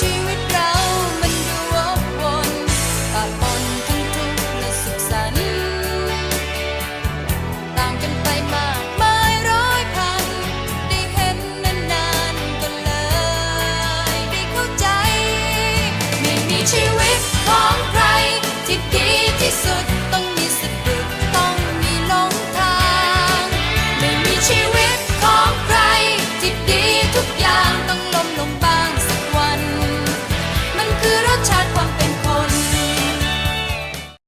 she 그렇잖아.